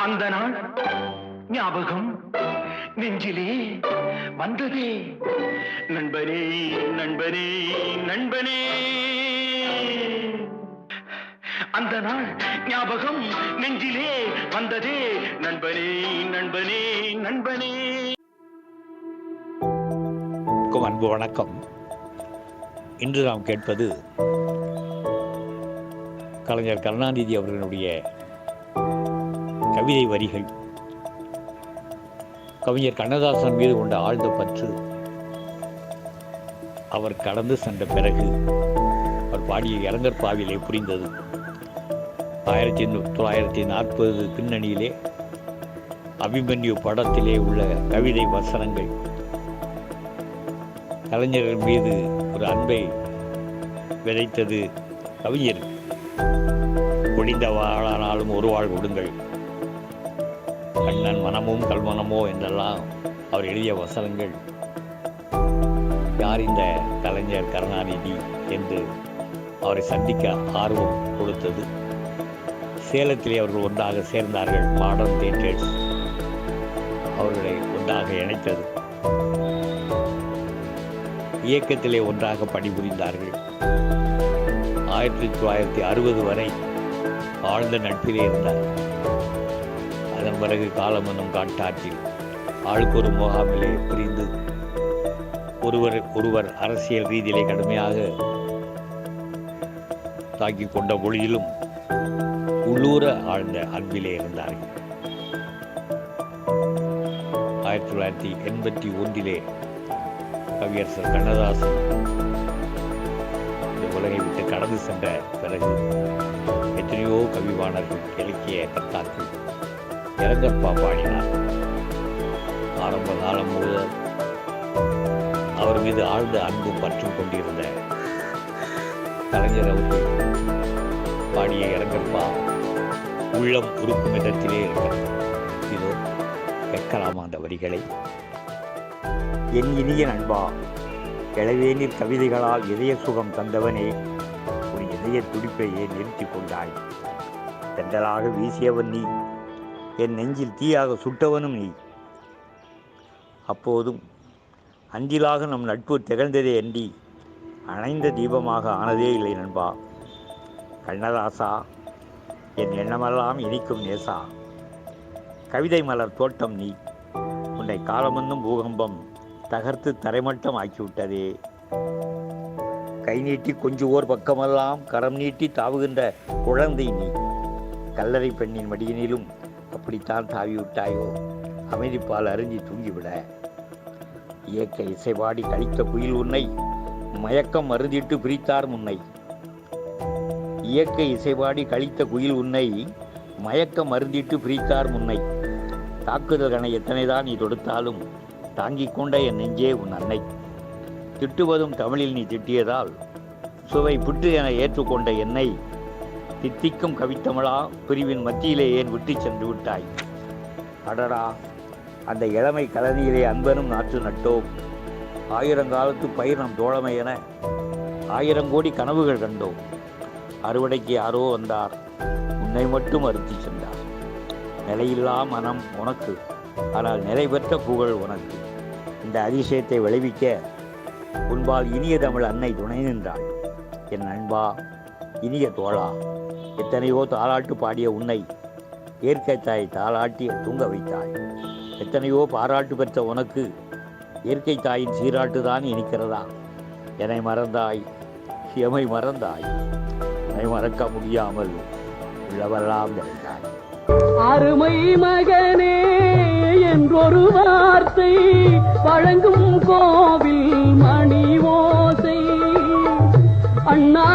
அந்த நாள் ஞாபகம் நெஞ்சிலே வந்ததே. நண்பனே நண்பனே நண்பனே. அந்த நாள் ஞாபகம் நெஞ்சிலே வந்ததே. நண்பனே நண்பனே நண்பனே. அன்பு வணக்கம். இன்று நாம் கேட்பது கலைஞர் கருணாநிதி அவர்களுடைய கவிதை வரிகள். கவிஞர் கண்ணதாசன் மீது கொண்ட ஆழ்ந்த பற்று. அவர் கடந்து சென்ற பிறகு அவர் பாடிய இளங்கர் பாவிலே புரிந்தது. ஆயிரத்தி தொள்ளாயிரத்தி நாற்பது பின்னணியிலே அபிமன்யு படத்திலே உள்ள கவிதை வசனங்கள். கலைஞர்கள் மீது ஒரு அன்பை விதைத்தது கவிஞர். முடிந்த வாழானாலும் ஒரு வாழ் கொடுங்கள். கண்ணன் மனமும் கல்மனமோ என்றெல்லாம் அவர் எழுதிய வசனங்கள். யார் இந்த கலைஞர் கருணாநிதி என்று அவரை சந்திக்க ஆர்வம் கொடுத்தது. சேலத்திலே அவர்கள் ஒன்றாக சேர்ந்தார்கள் மாடர்ன் தேட்டர்ஸ். அவர்களை ஒன்றாக இணைத்தது. இயக்கத்திலே ஒன்றாக பணிபுரிந்தார்கள். ஆயிரத்தி தொள்ளாயிரத்தி அறுபது வரை ஆழ்ந்த நட்பிலே இருந்தார். அதன் பிறகு காலம் என்னும் காட்டாற்றில் ஆளுக்கு ஒரு முகாமிலே பிரிந்து ஒருவர் ஒருவர் அரசியல் ரீதியிலே கடுமையாக தாக்கிக் கொண்ட பொழுதிலும் உள்ளூர ஆழ்ந்த அன்பிலே இருந்தார்கள். ஆயிரத்தி தொள்ளாயிரத்தி எண்பத்தி ஒன்றிலே கவியரசர் கண்ணதாசன் இந்த உலகை விட்டு கடந்து சென்ற பிறகு எத்தனையோ கவிவாணர்கள் இலக்கிய கர்த்தாக்கள் இறங்கற்பா பாடினார் ஆரம்ப காலம் முழுவதும் அவர் மீது ஆழ்ந்த அன்பும் பற்றும் கொண்டிருந்த கலைஞர் அவர்கள் பாடிய இறங்கற்பா உள்ளம் உருக்கும் இடத்திலே இருக்கிறது. இதோ கேட்கலாமா அந்த வரிகளை. என் இனிய நண்பா இளவேனில் கவிதைகளால் இதய சுகம் தந்தவனே ஒரு இதய துடிப்பையே நிறுத்தி கொண்டாய். தெண்டலாக வீசியவன் நீ என் நெஞ்சில் தீயாக சுட்டவனும் நீ. அப்போதும் அஞ்சிலாக நம் நட்பு திகழ்ந்ததே அன்றி அணைந்த தீபமாக ஆனதே இல்லை நண்பா. கண்ணதாசா என் எண்ணமெல்லாம் இனிக்கும் நேசா. கவிதை மலர் தோட்டம் நீ உன்னை காலமந்தும் பூகம்பம் தகர்த்து தரைமட்டம் ஆக்கிவிட்டதே. கை நீட்டி கொஞ்சுவோர் பக்கமெல்லாம் கரம் நீட்டி தாவுகின்ற குழந்தை நீ. கல்லறை பெண்ணின் மடியினிலும் அப்படித்தான் தாவி விட்டாயோ அமைதிப்பால் அருந்தி தூங்கிவிட. இயக்க இசைவாடி கழித்த குயில் உன்னை மயக்கம் அருந்திட்டு பிரித்தார் முன்னை. இயக்க இசைவாடி கழித்த குயில் உன்னை மயக்கம் அருந்திட்டு பிரித்தார் முன்னை. தாக்குதல்கனை எத்தனைதான் நீ தொடுத்தாலும் தாங்கிக் கொண்ட என் நெஞ்சே உன் அன்னை. திட்டுவதும் தமிழில் நீ திட்டியதால் சுவை புற்று என ஏற்றுக்கொண்ட என்னை தித்திக்கும் கவித்தமிழா பிரிவின் மத்தியிலே ஏன் விட்டு சென்று விட்டாய்? அடடா அந்த இளமை கலனியிலே அன்பனும் நாற்று நட்டோம். ஆயிரங்காலத்து பயிர் நம் தோழமை என ஆயிரம் கோடி கனவுகள் கண்டோம். அறுவடைக்கு யாரோ வந்தார். உன்னை மட்டும் அறுத்தி சென்றார். நிலையில்லா மனம் உனக்கு ஆனால் நிலை பெற்ற புகழ் உனக்கு. இந்த அதிசயத்தை விளைவிக்க உன்பால் இனிய தமிழ் அன்னை துணை நின்றாள். என் அன்பா இனிய தோழா. எத்தனையோ தாளாட்டு பாடிய உன்னை இயற்கை தாய் தாளாட்டி தூங்க வைத்தாய். எத்தனையோ பாராட்டு பெற்ற உனக்கு இயற்கை தாயின் சீராட்டு தான் இனிக்கிறதா? என்னை மறந்தாய். எமை மறந்தாய். என்னை மறக்க முடியாமல் உள்ளவெல்லாம் நினைத்தாய். அருமை மகனே என்றொரு வார்த்தை வழங்கும் கோவில் மணி ஓசை அண்ணா